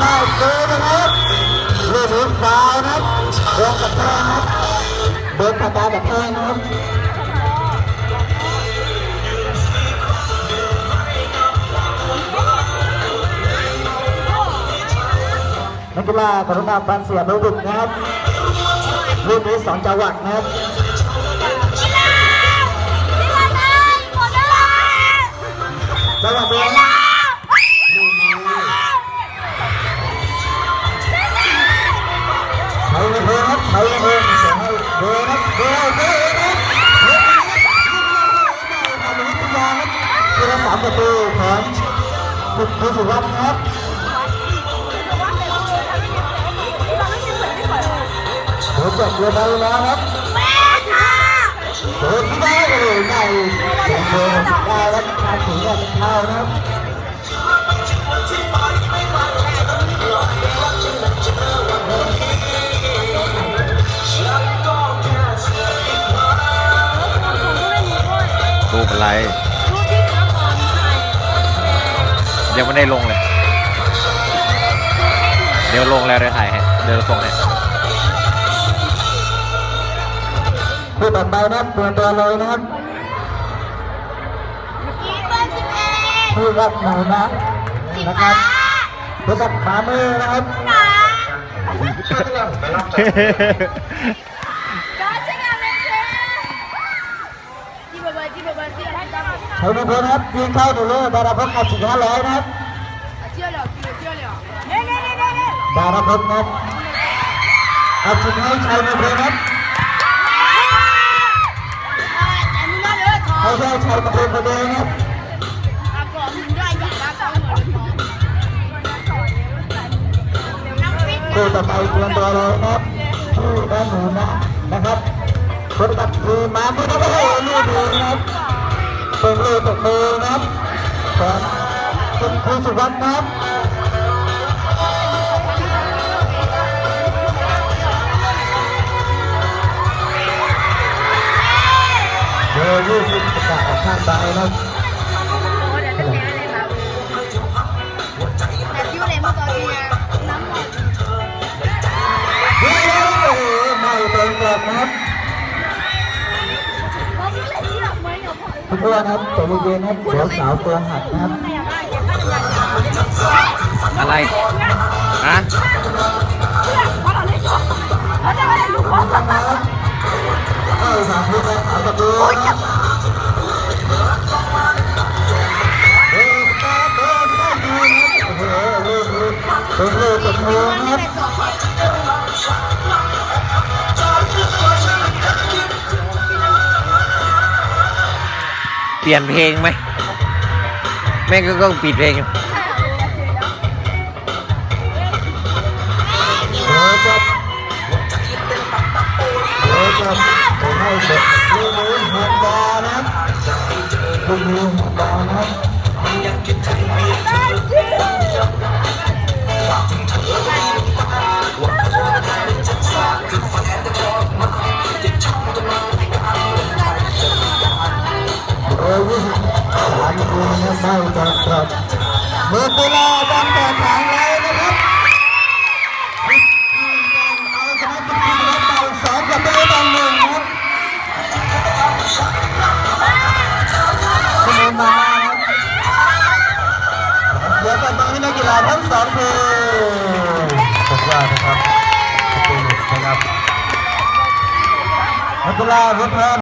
ได้เกินะครับเรื่องนี้ฟาวล์นะครับโดนกระแทกนะครับโดนปากกากระแทกนะครับนักกีฬากรุณาฟังเสียงลูกนะครับลูกนี้สองจังหวัดนะครับ สามประตูของสุดที่สุดครับครับโดนจับเรือใบแล้วครับโดนที่ได้เลยในเสียงเพลงได้แล้วการถึงได้เป็นเท่านะครับ รูปอะไรยังไม่ได้ลงเลย เดี๋ยวลงแล้วเดี๋ยวถ่ายให้ เดี๋ยวส่งให้ผู้ต่อไปนะครับตัวตัวเลยนะครับผู้รับหนูนะนะครับผู้รับขามือนะครับใช้ใน เพลนะครับยิงเข้าหนูเลยดาราพงศ์อัดสิบห้าร้อยนะครับดาราพงศ์นะครับอัดสิบให้ใช้ในเพลนะครับให้ใช้ใช้ในเพลคนเดียวนะครับผู้ต่อไปตัวตัวเลยนะครับผู้ด้านหนูนะนะครับคนตัดคือมาผู้ต่อไปลูกดีนะครับ เป็นลูกตกมือนะครับของคุณครูสุวรรณนะครับเบอร์ยี่สิบประกาศออกข้างซ้ายนะครับเฮ้ยโอ้โหไม่เป็นกลับนะครับทุก คนนะครับตัวเย็นครับเดี๋ยวสาวตัวหักนะครับอะไรฮะเออสามทุกคนสามประตูนะครับเออตา ลี่ยนเพลงไหมแม่ก็ต้องปิดเพลงเดี๋ยวจะเดี๋ยวจะให้เด็กลูกนี้หันดานะครับลูกนี้หันดานะ คนนะไม่จับครับเมื่อเวลาจำแต่ทางเลยนะครับเอาชนะทีมแล้วไปสองกับไม่ได้หนึ่งครับคุณเอ็มาครับเดี๋ยวกันตรงนี้นักกีฬาทั้งสองทีมสุดยอดนะครับขอบคุณนะครับนักกีฬาทุกท่าน